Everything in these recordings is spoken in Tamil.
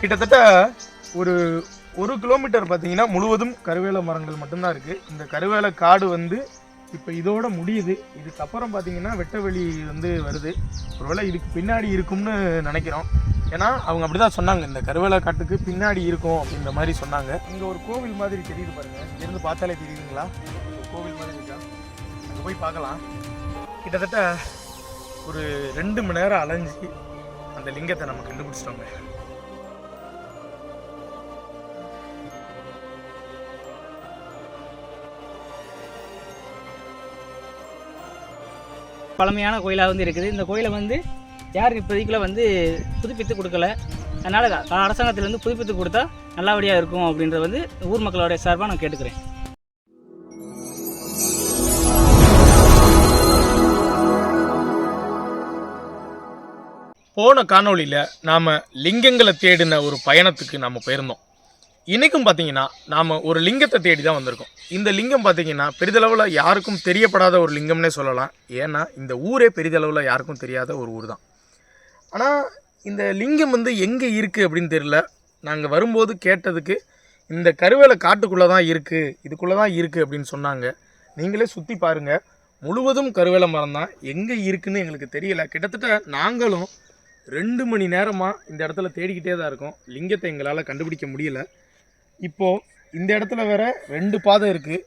கிட்டத்தட்ட ஒரு ஒரு கிலோமீட்டர் பார்த்தீங்கன்னா முழுவதும் கருவேல மரங்கள் மட்டும்தான் இருக்குது இந்த கருவேல காடு வந்து இப்போ இதோட முடியுது. இதுக்கப்புறம் பார்த்தீங்கன்னா வெட்டவெளி வந்து வருது. ஒருவேளை இதுக்கு பின்னாடி இருக்கும்னு நினைக்கிறோம். ஏன்னா அவங்க அப்படி தான் சொன்னாங்க. இந்த கருவேல காட்டுக்கு பின்னாடி இருக்கும் அப்படின்ற மாதிரி சொன்னாங்க. இங்கே ஒரு கோவில் மாதிரி தெரியுது பாருங்க. இருந்து பார்த்தாலே தெரியுதுங்களா? கோவில் மாதிரி இருக்கா? அங்கே போய் பார்க்கலாம். கிட்டத்தட்ட ஒரு ரெண்டு மணி நேரம் அலைஞ்சு அந்த லிங்கத்தை நம்ம கண்டுபிடிச்சிட்டோங்க பழமையான கோயிலாக வந்து இருக்குது. இந்த கோயிலை வந்து யாரும் இப்போதைக்குள்ள வந்து புதுப்பித்து கொடுக்கல. அதனால் அரசாங்கத்திலேருந்து புதுப்பித்து கொடுத்தா நல்லபடியாக இருக்கும் அப்படின்றத வந்து ஊர் மக்களுடைய சார்பாக நான் கேட்டுக்கிறேன். போன காணொளியில் நாம் லிங்கங்களை தேடின ஒரு பயணத்துக்கு நாம் போயிருந்தோம். இன்றைக்கும் பார்த்தீங்கன்னா நாம் ஒரு லிங்கத்தை தேடி தான் வந்திருக்கோம். இந்த லிங்கம் பார்த்தீங்கன்னா பெரிதளவில் யாருக்கும் தெரியப்படாத ஒரு லிங்கம்னே சொல்லலாம். ஏன்னா இந்த ஊரே பெரிதளவில் யாருக்கும் தெரியாத ஒரு ஊர் தான் ஆனால் இந்த லிங்கம் வந்து எங்கே இருக்குது அப்படின்னு தெரியல. நாங்கள் வரும்போது கேட்டதுக்கு இந்த கருவேலை காட்டுக்குள்ளே தான் இருக்குது இதுக்குள்ளே தான் இருக்குது அப்படின்னு சொன்னாங்க. நீங்களே சுற்றி பாருங்கள் முழுவதும் கருவேல மரம் தான். எங்கே இருக்குன்னு எங்களுக்கு தெரியல. கிட்டத்தட்ட நாங்களும் ரெண்டு மணி நேரமாக இந்த இடத்துல தேடிக்கிட்டே தான் இருக்கோம். லிங்கத்தை எங்களால் கண்டுபிடிக்க முடியல. இப்போது இந்த இடத்துல வேற ரெண்டு பாதை இருக்குது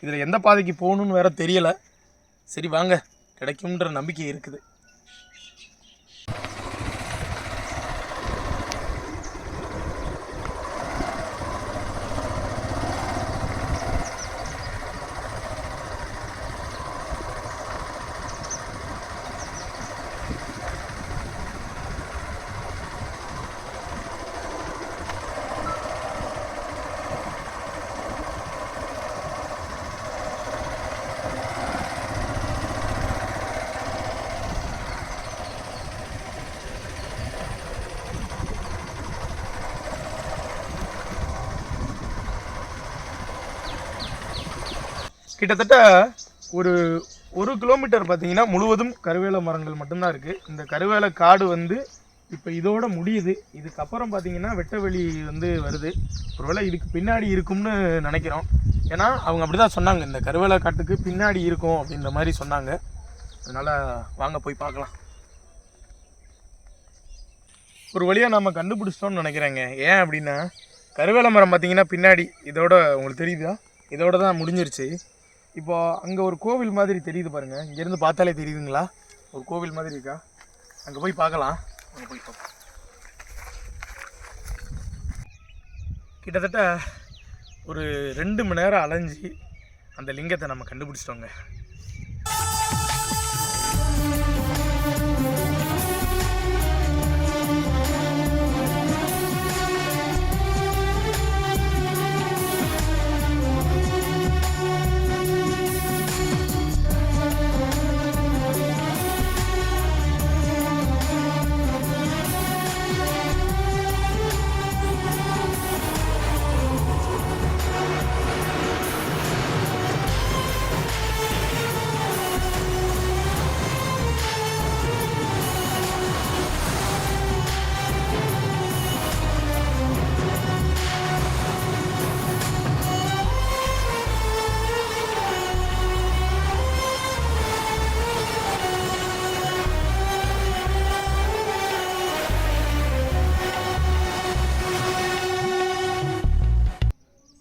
இதில் எந்த பாதைக்கு போகணுன்னு வேற தெரியலை. சரி வாங்க. கிடைக்கும்ன்ற நம்பிக்கை இருக்குது. கிட்டத்தட்ட ஒரு ஒரு கிலோமீட்டர் பார்த்தீங்கன்னா முழுவதும் கருவேல மரங்கள் மட்டும்தான் இருக்குது இந்த கருவேல காடு வந்து இப்போ இதோட முடியுது. இதுக்கப்புறம் பார்த்தீங்கன்னா வெட்டவெளி வந்து வருது. ஒருவேளை இதுக்கு பின்னாடி இருக்கும்னு நினைக்கிறோம். ஏன்னா அவங்க அப்படி தான் சொன்னாங்க. இந்த கருவேல காட்டுக்கு பின்னாடி இருக்கும் அப்படின்ற மாதிரி சொன்னாங்க. அதனால் வாங்க போய் பார்க்கலாம். ஒரு வழியாக நம்ம கண்டுபிடிச்சிட்டோம்னு நினைக்கிறேங்க. ஏன் அப்படின்னா கருவேல மரம் பார்த்தீங்கன்னா பின்னாடி இதோட உங்களுக்கு தெரியுதா? இதோட தான் முடிஞ்சிருச்சு. இப்போ அங்கே ஒரு கோவில் மாதிரி தெரியுது பாருங்க. இங்கேருந்து பார்த்தாலே தெரியுதுங்களா? ஒரு கோவில் மாதிரி இருக்கா? அங்கே போய் பார்க்கலாம். அங்கே போய் பார்ப்போம். கிட்டத்தட்ட ஒரு ரெண்டு மணி நேரம் அலைஞ்சு அந்த லிங்கத்தை நம்ம கண்டுபிடிச்சிட்டோங்க.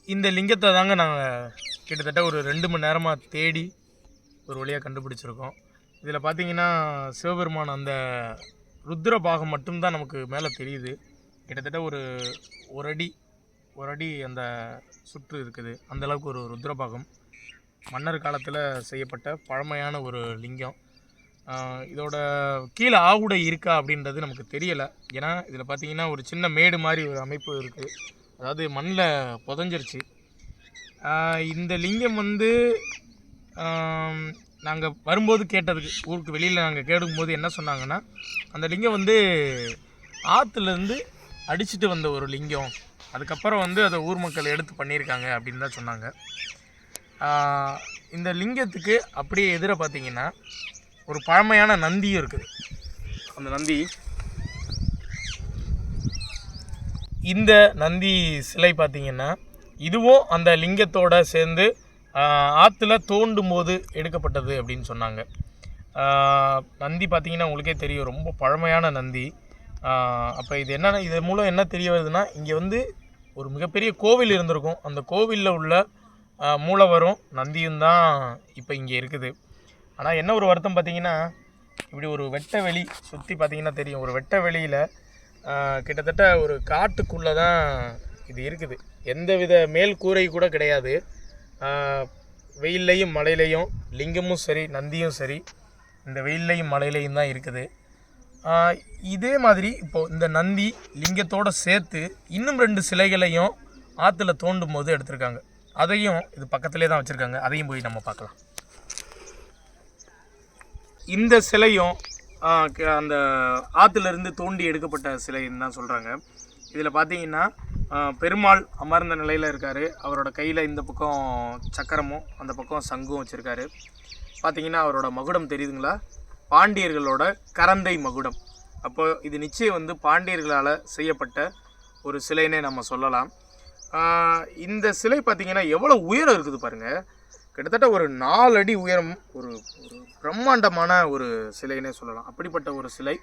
இந்த லிங்கத்தை தாங்க நாங்கள் கிட்டத்தட்ட ஒரு ரெண்டு மணி நேரமாக தேடி ஒரு வழியாக கண்டுபிடிச்சிருக்கோம். இதில் பார்த்தீங்கன்னா சிவபெருமான் அந்த ருத்ர பாகம் மட்டும்தான் நமக்கு மேலே தெரியுது. கிட்டத்தட்ட ஒரு ஒரு அடி ஒரு அடி அந்த சுற்று இருக்குது. அந்த அளவுக்கு ஒரு ருத்ரபாகம் மன்னர் காலத்தில் செய்யப்பட்ட பழமையான ஒரு லிங்கம். இதோட கீழே ஆகுடை இருக்கா அப்படின்றது நமக்கு தெரியலை. ஏன்னா இதில் பார்த்தீங்கன்னா ஒரு சின்ன மேடு மாதிரி ஒரு அமைப்பு இருக்குது அதாவது மண்ணில் புதஞ்சிருச்சு. இந்த லிங்கம் வந்து நாங்கள் வரும்போது கேட்டதுக்கு ஊருக்கு வெளியில் நாங்கள் கேடும்போது என்ன சொன்னாங்கன்னா அந்த லிங்கம் வந்து ஆற்றுலேருந்து அடிச்சிட்டு வந்த ஒரு லிங்கம். அதுக்கப்புறம் வந்து அதை ஊர் மக்கள் எடுத்து பண்ணியிருக்காங்க அப்படின்னு தான் சொன்னாங்க. இந்த லிங்கத்துக்கு அப்படியே எதிர பார்த்தீங்கன்னா ஒரு பழமையான நந்தியும் இருக்குது. அந்த நந்தி இந்த நந்தி சிலை பார்த்திங்கன்னா இதுவும் அந்த லிங்கத்தோடு சேர்ந்து ஆற்றுல தோண்டும் போது எடுக்கப்பட்டது அப்படின்னு சொன்னாங்க. நந்தி பார்த்திங்கன்னா உங்களுக்கே தெரியும் ரொம்ப பழமையான நந்தி. அப்போ இது என்னென்ன இது மூலம் என்ன தெரிய வருதுன்னா இங்கே வந்து ஒரு மிகப்பெரிய கோவில் இருந்திருக்கும். அந்த கோவிலில் உள்ள மூலவரும் நந்தியும் தான் இப்போ இங்கே இருக்குது. ஆனால் என்ன ஒரு வருத்தம் பார்த்திங்கன்னா இப்படி ஒரு வெட்ட வெளி சுற்றி பார்த்திங்கன்னா தெரியும். ஒரு வெட்ட வெளியில் கிட்டத்தட்ட ஒரு காட்டுக்குள்ளே தான் இது இருக்குது. எந்தவித மேல் கூரை கூட கிடையாது. வெயில்லையும் மழையிலையும் லிங்கமும் சரி நந்தியும் சரி இந்த வெயில்லையும் மழையிலையும் தான் இருக்குது. இதே மாதிரி இப்போ இந்த நந்தி லிங்கத்தோடு சேர்த்து இன்னும் ரெண்டு சிலைகளையும் ஆற்றுல தோண்டும் போது எடுத்திருக்காங்க. அதையும் இது பக்கத்துலேயே தான் வச்சுருக்காங்க. அதையும் போய் நம்ம பார்க்கலாம். இந்த சிலையும் அந்த ஆற்றுலேருந்து இருந்து தோண்டி எடுக்கப்பட்ட சிலைன்னு தான் சொல்கிறாங்க இதில் பார்த்தீங்கன்னா பெருமாள் அமர்ந்த நிலையில் இருக்கார். அவரோட கையில் இந்த பக்கம் சக்கரமும் அந்த பக்கம் சங்கும் வச்சுருக்காரு. பார்த்தீங்கன்னா அவரோட மகுடம் தெரியுதுங்களா? பாண்டியர்களோட கரந்தை மகுடம். அப்போ இது நிச்சயம் வந்து பாண்டியர்களால் செய்யப்பட்ட ஒரு சிலைன்னே நம்ம சொல்லலாம். இந்த சிலை பார்த்திங்கன்னா எவ்வளோ உயரம் இருக்குது பாருங்கள் கிட்டத்தட்ட ஒரு நாலு அடி உயரம் ஒரு ஒரு பிரம்மாண்டமான ஒரு சிலைன்னே சொல்லலாம். அப்படிப்பட்ட ஒரு சிலை.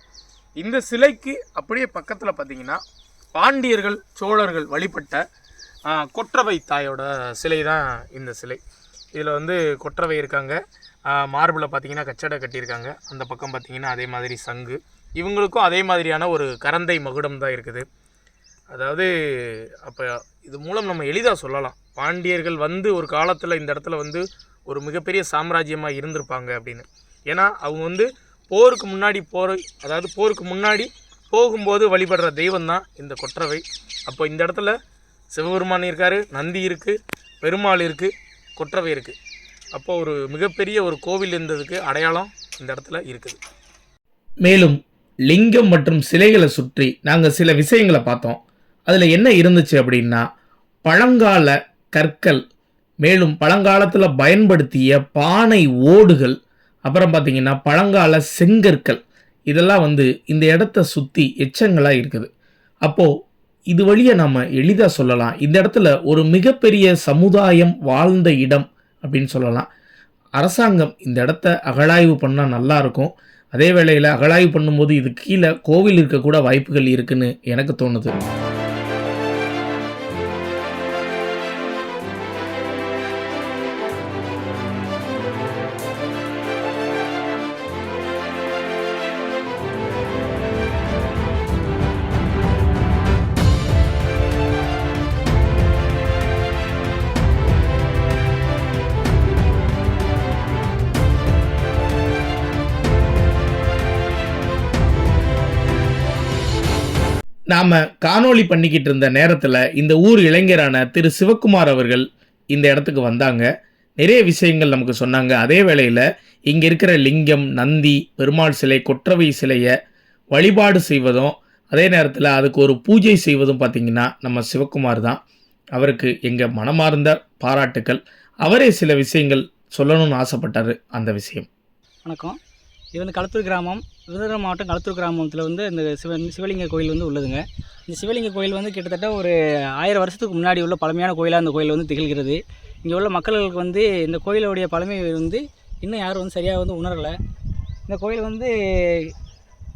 இந்த சிலைக்கு அப்படியே பக்கத்தில் பார்த்தீங்கன்னா பாண்டியர்கள் சோழர்கள் வழிபட்ட கொற்றவை தாயோட சிலை தான் இந்த சிலை. இதில் வந்து கொற்றவை இருக்காங்க. மார்பில் பார்த்தீங்கன்னா கச்சடை கட்டியிருக்காங்க. அந்த பக்கம் பார்த்தீங்கன்னா அதே மாதிரி சங்கு. இவங்களுக்கும் அதே மாதிரியான ஒரு கரந்தை மகுடம் தான் இருக்குது. அதாவது அப்போ இது மூலம் நம்ம எளிதாக சொல்லலாம். பாண்டியர்கள் வந்து ஒரு காலத்தில் இந்த இடத்துல வந்து ஒரு மிகப்பெரிய சாம்ராஜ்யமாக இருந்திருப்பாங்க அப்படின்னு. ஏன்னா அவங்க வந்து போருக்கு முன்னாடி போகிற அதாவது போருக்கு முன்னாடி போகும்போது வழிபடுற தெய்வம் தான் இந்த கொற்றவை. அப்போ இந்த இடத்துல சிவபெருமான் இருக்கார் நந்தி இருக்குது பெருமாள் இருக்குது கொற்றவை இருக்குது அப்போ ஒரு மிகப்பெரிய ஒரு கோவில் இருந்ததுக்கு அடையாளம் இந்த இடத்துல இருக்குது. மேலும் லிங்கம் மற்றும் சிலைகளை சுற்றி நாங்கள் சில விஷயங்களை பார்த்தோம். அதில் என்ன இருந்துச்சு அப்படின்னா பழங்கால கற்கள் மேலும் பழங்காலத்தில் பயன்படுத்திய பானை ஓடுகள் அப்புறம் பார்த்திங்கன்னா பழங்கால செங்கற்கள் இதெல்லாம் வந்து இந்த இடத்த சுற்றி எச்சங்களாக இருக்குது. அப்போது இது வழியை நம்ம எளிதாக சொல்லலாம். இந்த இடத்துல ஒரு மிகப்பெரிய சமுதாயம் வாழ்ந்த இடம் அப்படின்னு சொல்லலாம். அரசாங்கம் இந்த இடத்த அகழாய்வு பண்ணால் நல்லாயிருக்கும் அதே வேளையில் அகழாய்வு பண்ணும்போது இது கீழே கோவில் இருக்கக்கூட வாய்ப்புகள் இருக்குன்னு எனக்கு தோணுது. நாம் காணொளி பண்ணிக்கிட்டு இருந்த நேரத்தில் இந்த ஊர் இளைஞரான திரு சிவக்குமார் அவர்கள் இந்த இடத்துக்கு வந்தாங்க. நிறைய விஷயங்கள் நமக்கு சொன்னாங்க. அதே வேளையில் இங்கே இருக்கிற லிங்கம் நந்தி பெருமாள் சிலை கொற்றவை சிலையை வழிபாடு செய்வதும் அதே நேரத்தில் அதுக்கு ஒரு பூஜை செய்வதும் பார்த்திங்கன்னா நம்ம சிவக்குமார் தான். அவருக்கு எங்கள் மனமார்ந்த பாராட்டுக்கள். அவரே சில விஷயங்கள் சொல்லணும்னு ஆசைப்பட்டார் அந்த விஷயம். வணக்கம். இது வந்து களத்தூர் கிராமம். விருதுநகர் மாவட்டம் களத்தூர் கிராமத்தில் வந்து இந்த சிவன் சிவலிங்க கோயில் வந்து உள்ளதுங்க. இந்த சிவலிங்க கோயில் வந்து கிட்டத்தட்ட ஒரு ஆயிரம் வருஷத்துக்கு முன்னாடி உள்ள பழமையான கோயிலாக இந்த கோயில் வந்து திகழ்கிறது. இங்கே உள்ள மக்களுக்கு வந்து இந்த கோயிலுடைய பழமை வந்து இன்னும் யாரும் வந்து சரியாக வந்து உணரலை. இந்த கோயில் வந்து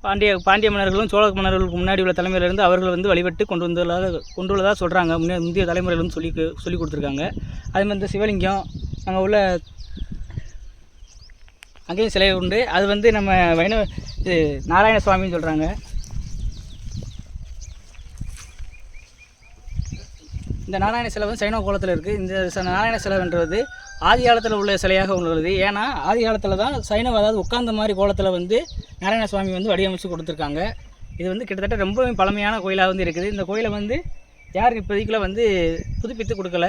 பாண்டிய பாண்டிய மன்னர்களும் சோழ மன்னர்களுக்கு முன்னாடி உள்ள தலைமுறையிலேருந்து அவர்கள் வந்து வழிபட்டு கொண்டு வந்துள்ளதாக கொண்டு உள்ளதாக சொல்கிறாங்க முன்னே முந்தைய தலைமுறையிலேருந்து சொல்லி சொல்லி கொடுத்துருக்காங்க. அதே மாதிரி இந்த சிவலிங்கம் அங்கே உள்ள அங்கேயும் சிலை உண்டு. அது வந்து நம்ம வைணவ இது நாராயண சுவாமின்னு சொல்கிறாங்க இந்த நாராயண சிலை வந்து சைனவ கோலத்தில் இருக்குது இந்த ச- நாராயண சிலைன்றது ஆதி காலத்தில் உள்ள சிலையாக உள்ளது. ஏன்னா ஆதி காலத்தில் தான் சைனவ அதாவது உட்கார்ந்த மாதிரி கோலத்தில் வந்து நாராயண சுவாமி வந்து வடிவமைச்சு கொடுத்துருக்காங்க. இது வந்து கிட்டத்தட்ட ரொம்பவும் பழமையான கோயிலாக வந்து இருக்குது. இந்த கோயிலை வந்து யார் இப்போதைக்குள்ள வந்து புதுப்பித்து கொடுக்கல.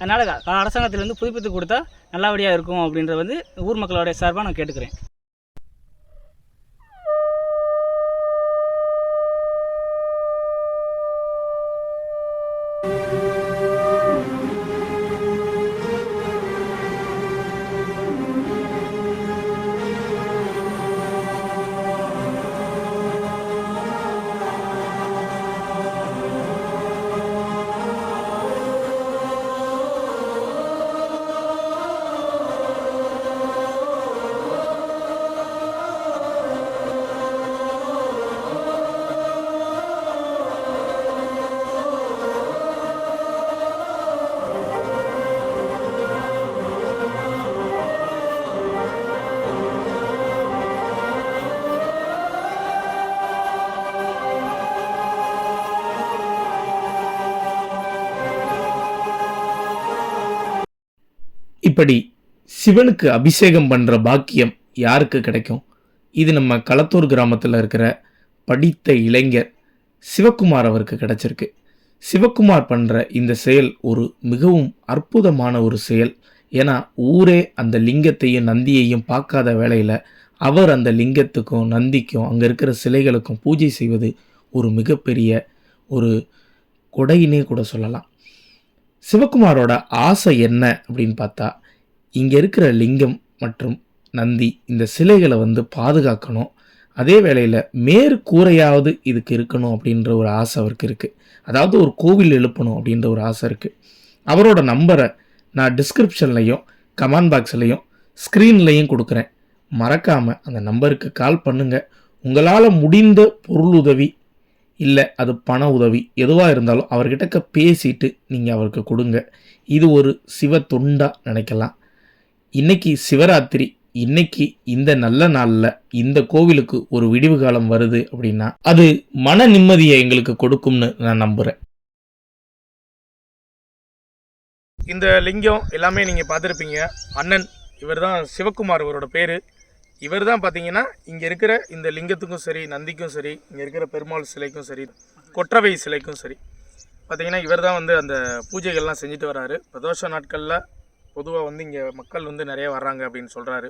அதனால் அரசாங்கத்திலேருந்து புதுப்பித்து கொடுத்தா நல்லபடியாக இருக்கும் அப்படின்றது வந்து ஊர் மக்களோடைய சார்பாக நான் கேட்டுக்கிறேன். இப்படி சிவனுக்கு அபிஷேகம் பண்ணுற பாக்கியம் யாருக்கு கிடைக்கும்? இது நம்ம களத்தூர் கிராமத்தில் இருக்கிற படித்த இளைஞர் சிவக்குமார் அவருக்கு கிடைச்சிருக்கு. சிவக்குமார் பண்ணுற இந்த செயல் ஒரு மிகவும் அற்புதமான ஒரு செயல். ஏன்னா ஊரே அந்த லிங்கத்தையும் நந்தியையும் பார்க்காத வேளையில் அவர் அந்த லிங்கத்துக்கும் நந்திக்கும் அங்கே இருக்கிற சிலைகளுக்கும் பூஜை செய்வது ஒரு மிகப்பெரிய ஒரு கொடையினே கூட சொல்லலாம். சிவகுமாரோட ஆசை என்ன அப்படின்னு பார்த்தா இங்கே இருக்கிற லிங்கம் மற்றும் நந்தி இந்த சிலைகளை வந்து பாதுகாக்கணும். அதே வேளையில் மேற்கூரையாவது இதுக்கு இருக்கணும் அப்படின்ற ஒரு ஆசை அவருக்கு இருக்குது அதாவது ஒரு கோவில் எழுப்பணும் அப்படின்ற ஒரு ஆசை இருக்குது அவரோட நம்பரை நான் டிஸ்கிரிப்ஷன்லையும் கமெண்ட் பாக்ஸ்லையும் ஸ்க்ரீன்லையும் கொடுக்குறேன். மறக்காமல் அந்த நம்பருக்கு கால் பண்ணுங்கள் உங்களால் முடிந்த பொருள் உதவி இல்லை அது பண உதவி எதுவாக இருந்தாலும் அவர்கிட்ட பேசிட்டு நீங்கள் அவருக்கு கொடுங்க. இது ஒரு சிவ தொண்டாக நினைக்கலாம். இன்னைக்கு சிவராத்திரி இன்னைக்கு இந்த நல்ல நாளில் இந்த கோவிலுக்கு ஒரு விடிவு காலம் வருது அப்படின்னா அது மன நிம்மதியை எங்களுக்கு கொடுக்கும்னு நான் நம்புகிறேன் இந்த லிங்கம் எல்லாமே நீங்கள் பார்த்துருப்பீங்க. அண்ணன் இவர் தான் சிவகுமார் இவரோட பேர். இவர் தான் பார்த்தீங்கன்னா இங்கே இருக்கிற இந்த லிங்கத்துக்கும் சரி நந்திக்கும் சரி இங்கே இருக்கிற பெருமாள் சிலைக்கும் சரி கொற்றவை சிலைக்கும் சரி. பார்த்தீங்கன்னா இவர் தான் வந்து அந்த பூஜைகள்லாம் செஞ்சுட்டு வராரு. பிரதோஷ நாட்களில் பொதுவாக வந்து இங்கே மக்கள் வந்து நிறைய வர்றாங்க அப்படின்னு சொல்கிறாரு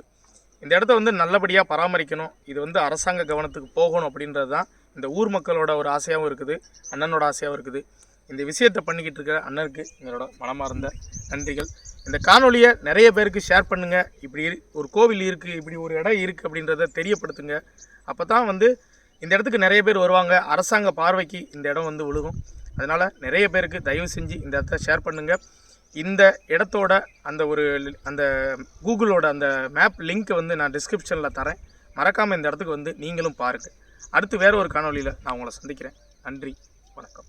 இந்த இடத்த வந்து நல்லபடியாக பராமரிக்கணும். இது வந்து அரசாங்க கவனத்துக்கு போகணும் அப்படின்றது தான் இந்த ஊர் மக்களோட ஒரு ஆசையாகவும் இருக்குது. அண்ணனோட ஆசையாகவும் இருக்குது. இந்த விஷயத்தை பண்ணிக்கிட்டு இருக்கிற அண்ணனுக்கு எங்களோட மனமார்ந்த நன்றிகள். இந்த காணொலியை நிறைய பேருக்கு ஷேர் பண்ணுங்கள் இப்படி இரு- ஒரு கோவில் இருக்குது இப்படி ஒரு இடம் இருக்குது அப்படின்றத தெரியப்படுத்துங்க. அப்போ தான் வந்து இந்த இடத்துக்கு நிறைய பேர் வருவாங்க. அரசாங்க பார்வைக்கு இந்த இடம் வந்து விழுகும். அதனால் நிறைய பேருக்கு தயவு செஞ்சு இந்த இடத்த ஷேர் பண்ணுங்கள் இந்த இடத்தோட அந்த ஒரு அந்த கூகுளோட அந்த மேப் லிங்க்கை வந்து நான் டிஸ்கிரிப்ஷனில் தரேன். மறக்காமல் இந்த இடத்துக்கு வந்து நீங்களும் பாருங்கள் அடுத்து வேற ஒரு காணொளியில் நான் உங்களை சந்திக்கிறேன். நன்றி. வணக்கம்.